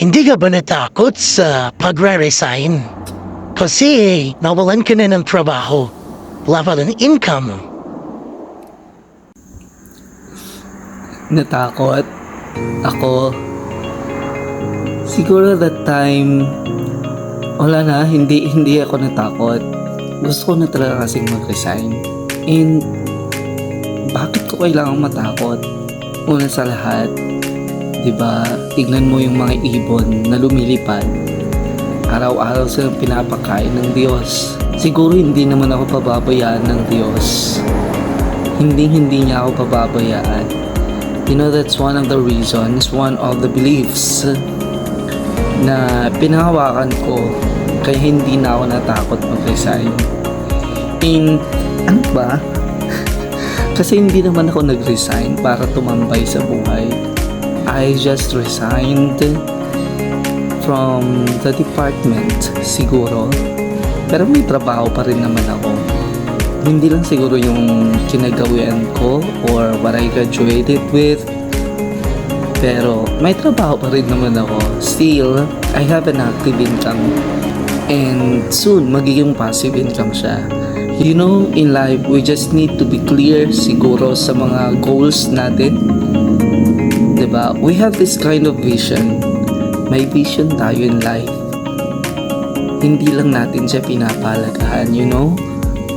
Hindi ka ba natakot sa pagre-resign? Kasi nawalan ka na ng trabaho. Wala ng income. natakot ako. Siguro that time, wala na, hindi, hindi ako natakot. Gusto ko na talaga kasing mag-resign. And, bakit ko kailangang matakot? Una sa lahat, di ba, tignan mo yung mga ibon na lumilipad. Araw-araw silang pinapakain ng Diyos. Siguro hindi naman ako pababayaan ng Diyos. Hindi hindi niya ako pababayaan. You know, that's one of the reasons, one of the beliefs na pinahawakan ko kaya hindi na ako natakot mag-resign. In, ano ba? Kasi hindi naman ako nag-resign para tumambay sa buhay. I just resigned from the department siguro. Pero may trabaho pa rin naman ako. Hindi lang siguro yung kinagawian ko or what I graduated with. Pero may trabaho pa rin naman ako. Still I have an active income. And soon magiging passive income siya. You know in life we just need to be clear siguro sa mga goals natin ba we have this kind of vision may vision tayo in life hindi lang natin siya pinapalagahan you know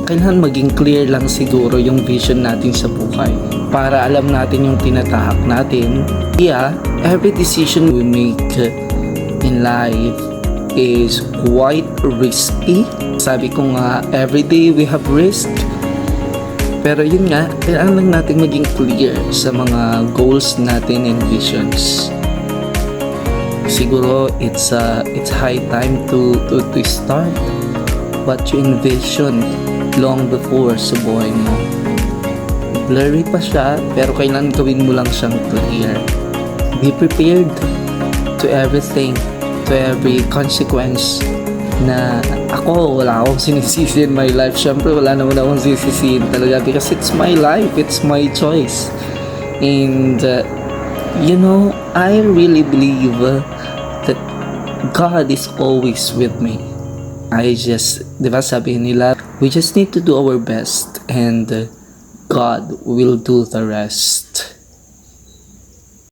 kailangan maging clear lang siguro yung vision natin sa buhay para alam natin yung tinatahak natin. Yeah, every decision we make in life is quite risky. Sabi ko nga, every day we have risk. Pero yun nga, kailangan lang natin maging clear sa mga goals natin and visions. Siguro it's uh, it's high time to to, to start what you envision long before sa buhay mo. Blurry pa siya, pero kailangan gawin mo lang siyang clear. Be prepared to everything, to every consequence na ako, wala akong sinisisi in my life. Siyempre, wala naman akong sisisiin talaga because it's my life, it's my choice. And, uh, you know, I really believe that God is always with me. I just, di ba sabi nila, we just need to do our best and uh, God will do the rest.